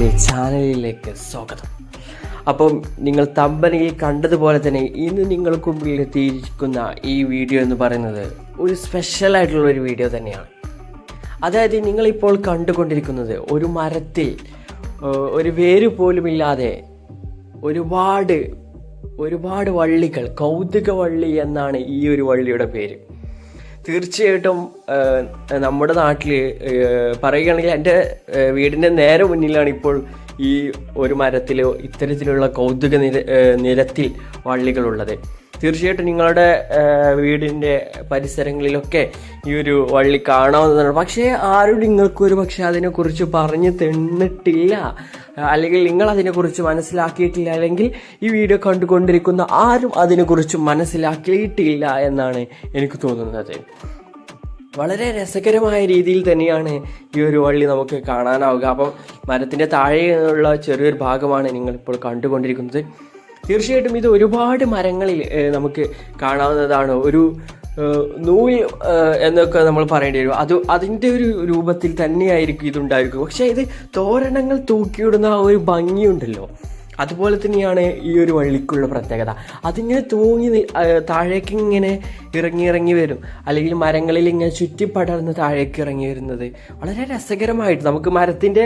വീഡിയോയിലേക്ക് സ്വാഗതം. അപ്പം നിങ്ങൾ തമ്പനയിൽ കണ്ടതുപോലെ തന്നെ ഇന്ന് നിങ്ങൾക്ക് മുമ്പിൽ എത്തിയിരിക്കുന്ന ഈ വീഡിയോ എന്ന് പറയുന്നത് ഒരു സ്പെഷ്യൽ ആയിട്ടുള്ള ഒരു വീഡിയോ തന്നെയാണ്. അതായത് നിങ്ങളിപ്പോൾ കണ്ടുകൊണ്ടിരിക്കുന്നത് ഒരു മരത്തിൽ ഒരു വേര് പോലുമില്ലാതെ ഒരുപാട് ഒരുപാട് വള്ളികൾ കൗതുക വള്ളി എന്നാണ് ഈ ഒരു വള്ളിയുടെ പേര്. തീർച്ചയായിട്ടും നമ്മുടെ നാട്ടിൽ പറയുകയാണെങ്കിൽ എന്റെ വീടിന്റെ നേരെ മുന്നിലാണ് ഇപ്പോൾ ഈ ഒരു മരത്തിൽ ഇത്തരത്തിലുള്ള കൗതുക നിര നിരത്തിൽ വള്ളികളുള്ളത്. തീർച്ചയായിട്ടും നിങ്ങളുടെ വീടിന്റെ പരിസരങ്ങളിലൊക്കെ ഈ ഒരു വള്ളി കാണാവുന്നതാണ്. പക്ഷേ ആരും നിങ്ങൾക്കൊരു പക്ഷേ അതിനെക്കുറിച്ച് പറഞ്ഞു തന്നിട്ടില്ല. അല്ലെങ്കിൽ നിങ്ങൾ അതിനെക്കുറിച്ച് മനസ്സിലാക്കിയിട്ടില്ല അല്ലെങ്കിൽ ഈ വീഡിയോ കണ്ടുകൊണ്ടിരിക്കുന്ന ആരും അതിനെക്കുറിച്ച് മനസ്സിലാക്കിയിട്ടില്ല എന്നാണ് എനിക്ക് തോന്നുന്നത്. വളരെ രസകരമായ രീതിയിൽ തന്നെയാണ് ഈ ഒരു വള്ളി നമുക്ക് കാണാനാവുക. അപ്പം മരത്തിന്റെ താഴെയുള്ള ചെറിയൊരു ഭാഗമാണ് നിങ്ങളിപ്പോൾ കണ്ടുകൊണ്ടിരിക്കുന്നത്. തീർച്ചയായിട്ടും ഇത് ഒരുപാട് മരങ്ങളിൽ നമുക്ക് കാണാവുന്നതാണ്. ഒരു നൂൽ എന്നൊക്കെ നമ്മൾ പറയേണ്ടി വരും. അത് അതിന്റെ ഒരു രൂപത്തിൽ തന്നെയായിരിക്കും ഇതുണ്ടായിരിക്കും. പക്ഷേ ഇത് തോരണങ്ങൾ തൂക്കിയിടുന്ന ആ ഒരു ഭംഗിയുണ്ടല്ലോ. അതുപോലെ തന്നെയാണ് ഈ ഒരു വള്ളിക്കുള്ള പ്രത്യേകത. അതിങ്ങനെ തൂങ്ങി താഴേക്ക് ഇങ്ങനെ ഇറങ്ങി ഇറങ്ങി വരും. അല്ലെങ്കിൽ മരങ്ങളിൽ ഇങ്ങനെ ചുറ്റിപ്പടർന്ന് താഴേക്ക് ഇറങ്ങി വരുന്നത് വളരെ രസകരമായിട്ട് നമുക്ക് മരത്തിന്റെ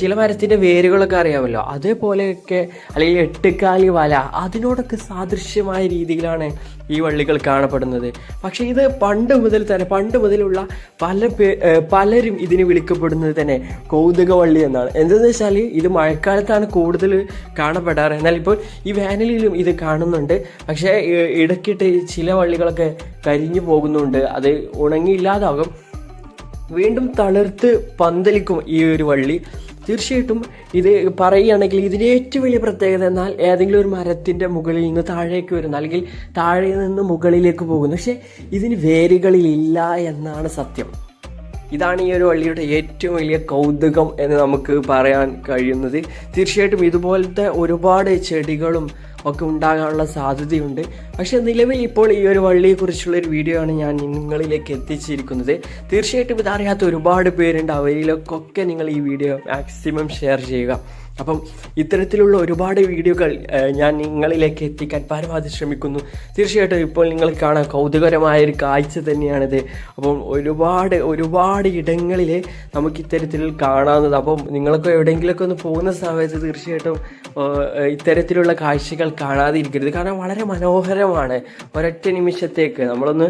ചില മരത്തിന്റെ വേരുകളൊക്കെ അറിയാമല്ലോ. അതേപോലെയൊക്കെ അല്ലെങ്കിൽ എട്ടുകാലി വല അതിനോടൊക്കെ സാദൃശ്യമായ രീതിയിലാണ് ഈ വള്ളികൾ കാണപ്പെടുന്നത്. പക്ഷേ ഇത് പണ്ട് മുതൽ തന്നെ പണ്ട് മുതലുള്ള പല പലരും ഇതിന് വിളിക്കപ്പെടുന്നത് തന്നെ കൗതുക വള്ളി എന്നാണ്. എന്തെന്ന് വെച്ചാൽ ഇത് മഴക്കാലത്താണ് കൂടുതൽ കാണപ്പെടാറ്. എന്നാൽ ഇപ്പോൾ ഈ വേനലിലും ഇത് കാണുന്നുണ്ട്. പക്ഷേ ഇടയ്ക്കിട്ട് ചില വള്ളികളൊക്കെ കരിഞ്ഞു പോകുന്നുണ്ട്. അത് ഉണങ്ങിയില്ലാതാകും. വീണ്ടും തളിർത്ത് പന്തലിക്കും ഈ ഒരു വള്ളി. തീർച്ചയായിട്ടും ഇത് പറയുകയാണെങ്കിൽ ഇതിന്റെ ഏറ്റവും വലിയ പ്രത്യേകത എന്നാൽ ഏതെങ്കിലും ഒരു മരത്തിന്റെ മുകളിൽ നിന്ന് താഴേക്ക് വരുന്ന അല്ലെങ്കിൽ താഴെ നിന്ന് മുകളിലേക്ക് പോകുന്നു. പക്ഷേ ഇതിന് വേരുകളിലില്ല എന്നാണ് സത്യം. ഇതാണ് ഈ ഒരു വള്ളിയുടെ ഏറ്റവും വലിയ കൗതുകം എന്ന് നമുക്ക് പറയാൻ കഴിയുന്നത്. തീർച്ചയായിട്ടും ഇതുപോലത്തെ ഒരുപാട് ചെടികളും ഒക്കെ ഉണ്ടാകാനുള്ള സാധ്യതയുണ്ട്. പക്ഷെ നിലവിൽ ഇപ്പോൾ ഈ ഒരു വള്ളിയെക്കുറിച്ചുള്ള ഒരു വീഡിയോ ആണ് ഞാൻ നിങ്ങളിലേക്ക് എത്തിച്ചിരിക്കുന്നത്. തീർച്ചയായിട്ടും ഇതറിയാത്ത ഒരുപാട് പേരുണ്ട്. അവരിലൊക്കെ നിങ്ങൾ ഈ വീഡിയോ മാക്സിമം ഷെയർ ചെയ്യുക. അപ്പം ഇത്തരത്തിലുള്ള ഒരുപാട് വീഡിയോകൾ ഞാൻ നിങ്ങളിലേക്ക് എത്തിക്കാൻ പരമാവധി ശ്രമിക്കുന്നു. തീർച്ചയായിട്ടും ഇപ്പോൾ നിങ്ങൾ കാണാൻ കൗതുകരമായ ഒരു കാഴ്ച തന്നെയാണിത്. അപ്പം ഒരുപാട് ഒരുപാട് ഇടങ്ങളിൽ നമുക്ക് ഇത്തരത്തിൽ കാണാവുന്നത്. അപ്പം നിങ്ങൾക്ക് എവിടെയെങ്കിലുമൊക്കെ ഒന്ന് പോകുന്ന സമയത്ത് തീർച്ചയായിട്ടും ഇത്തരത്തിലുള്ള കാഴ്ചകൾ കാണാതിരിക്കരുത്. കാരണം വളരെ മനോഹരമാണ്. ഒരൊറ്റ നിമിഷത്തേക്ക് നമ്മളൊന്ന്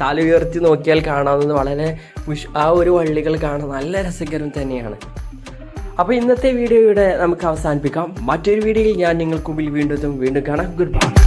തല ഉയർത്തി നോക്കിയാൽ കാണാവുന്നത് വളരെ ആ ഒരു വള്ളികൾ കാണാൻ നല്ല രസകരം തന്നെയാണ്. അപ്പോൾ ഇന്നത്തെ വീഡിയോ ഇവിടെ നമുക്ക് അവസാനിപ്പിക്കാം. മറ്റൊരു വീഡിയോയിൽ ഞാൻ നിങ്ങൾക്ക് മുമ്പിൽ വീണ്ടും. വീണ്ടും കാണാം. Good bye